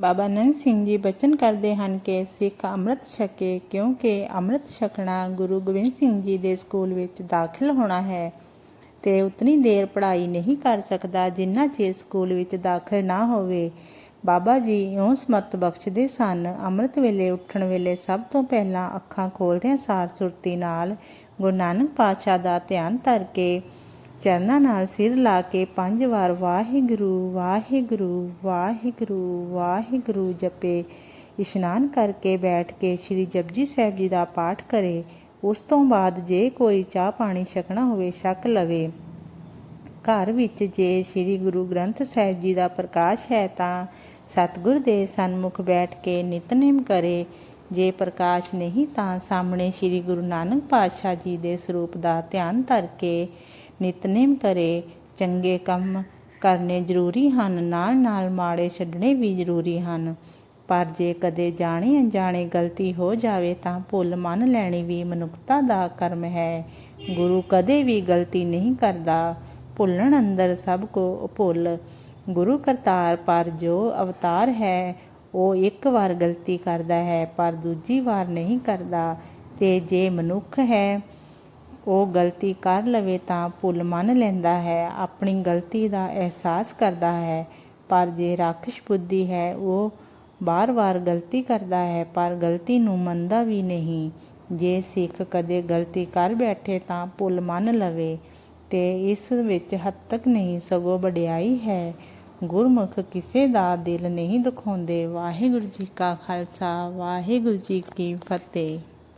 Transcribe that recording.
ਬਾਬਾ ਨੰਦ ਸਿੰਘ ਜੀ ਬਚਨ ਕਰਦੇ ਹਨ ਕਿ ਸਿੱਖ ਅੰਮ੍ਰਿਤ ਛਕੇ ਕਿਉਂਕਿ ਅੰਮ੍ਰਿਤ ਛਕਣਾ ਗੁਰੂ ਗੋਬਿੰਦ ਸਿੰਘ ਜੀ ਦੇ ਸਕੂਲ ਵਿੱਚ ਦਾਖਲ ਹੋਣਾ ਹੈ ਤੇ ਉਤਨੀ ਦੇਰ ਪੜ੍ਹਾਈ ਨਹੀਂ ਕਰ ਸਕਦਾ ਜਿੰਨਾ ਚਿਰ ਸਕੂਲ ਵਿੱਚ ਦਾਖਲ ਨਾ ਹੋਵੇ। ਬਾਬਾ ਜੀ ਇਉਂ ਸਮਤ ਬਖਸ਼ਦੇ ਸਨ, ਅੰਮ੍ਰਿਤ ਵੇਲੇ ਉੱਠਣ ਵੇਲੇ ਸਭ ਤੋਂ ਪਹਿਲਾਂ ਅੱਖਾਂ ਖੋਲ੍ਹਦਿਆਂ ਸਾਰ ਸੁਰਤੀ ਨਾਲ ਗੁਰੂ ਨਾਨਕ ਪਾਤਸ਼ਾਹ ਦਾ ਧਿਆਨ ਧਰ ਕੇ ਚਰਨਾਂ ਨਾਲ ਸਿਰ ਲਾ ਕੇ ਪੰਜ ਵਾਰ ਵਾਹਿਗੁਰੂ ਵਾਹਿਗੁਰੂ ਵਾਹਿਗੁਰੂ ਵਾਹਿਗੁਰੂ ਜਪੇ। ਇਸ਼ਨਾਨ ਕਰਕੇ ਬੈਠ ਕੇ ਸ੍ਰੀ ਜਪਜੀ ਸਾਹਿਬ ਜੀ ਦਾ ਪਾਠ ਕਰੇ। ਉਸ ਤੋਂ ਬਾਅਦ ਜੇ ਕੋਈ ਚਾਹ ਪਾਣੀ ਛਕਣਾ ਹੋਵੇ, ਛਕ ਲਵੇ। ਘਰ ਵਿੱਚ ਜੇ ਸ੍ਰੀ ਗੁਰੂ ਗ੍ਰੰਥ ਸਾਹਿਬ ਜੀ ਦਾ ਪ੍ਰਕਾਸ਼ ਹੈ ਤਾਂ ਸਤਿਗੁਰ ਦੇ ਸਨਮੁਖ ਬੈਠ ਕੇ ਨਿਤਨੇਮ ਕਰੇ। ਜੇ ਪ੍ਰਕਾਸ਼ ਨਹੀਂ ਤਾਂ ਸਾਹਮਣੇ ਸ੍ਰੀ ਗੁਰੂ ਨਾਨਕ ਪਾਤਸ਼ਾਹ ਜੀ ਦੇ ਸਰੂਪ ਦਾ ਧਿਆਨ ਧਰ ਕੇ ਨਿਤਨੇਮ ਕਰੇ, ਚੰਗੇ ਕੰਮ ਕਰਨੇ ਜ਼ਰੂਰੀ ਹਨ, ਨਾਲ ਨਾਲ ਮਾੜੇ ਛੱਡਣੇ ਵੀ ਜ਼ਰੂਰੀ ਹਨ। ਪਰ ਜੇ ਕਦੇ ਜਾਣੇ ਅਣਜਾਣੇ ਗਲਤੀ ਹੋ ਜਾਵੇ ਤਾਂ ਭੁੱਲ ਮੰਨ ਲੈਣੀ ਵੀ ਮਨੁੱਖਤਾ ਦਾ ਕਰਮ ਹੈ। ਗੁਰੂ ਕਦੇ ਵੀ ਗਲਤੀ ਨਹੀਂ ਕਰਦਾ। ਭੁੱਲਣ ਅੰਦਰ ਸਭ ਕੋ ਭੁੱਲ। ਗੁਰੂ ਕਰਤਾਰ ਪਰ ਜੋ ਅਵਤਾਰ ਹੈ, ਉਹ ਇੱਕ ਵਾਰ ਗਲਤੀ ਕਰਦਾ ਹੈ, ਪਰ ਦੂਜੀ ਵਾਰ ਨਹੀਂ ਕਰਦਾ। ਤੇ ਜੇ ਮਨੁੱਖ ਹੈ ਉਹ ਗਲਤੀ ਕਰ ਲਵੇ ਤਾਂ ਭੁੱਲ ਮੰਨ ਲੈਂਦਾ ਹੈ, ਆਪਣੀ ਗਲਤੀ ਦਾ ਅਹਿਸਾਸ ਕਰਦਾ ਹੈ। ਪਰ ਜੇ ਰਾਖਸ਼ ਬੁੱਧੀ ਹੈ, ਉਹ ਵਾਰ ਵਾਰ ਗਲਤੀ ਕਰਦਾ ਹੈ, ਪਰ ਗਲਤੀ ਨੂੰ ਮੰਨਦਾ ਵੀ ਨਹੀਂ। ਜੇ ਸਿੱਖ ਕਦੇ ਗਲਤੀ ਕਰ ਬੈਠੇ ਤਾਂ ਭੁੱਲ ਮੰਨ ਲਵੇ ਤੇ ਇਸ ਵਿੱਚ ਹੱਦ ਤੱਕ ਨਹੀਂ, ਸਗੋਂ ਵਡਿਆਈ ਹੈ। ਗੁਰਮੁਖ ਕਿਸੇ ਦਾ ਦਿਲ ਨਹੀਂ ਦੁਖਾਉਂਦੇ। ਵਾਹਿਗੁਰੂ ਜੀ ਕਾ ਖਾਲਸਾ, ਵਾਹਿਗੁਰੂ ਜੀ ਕੀ ਫਤਿਹ।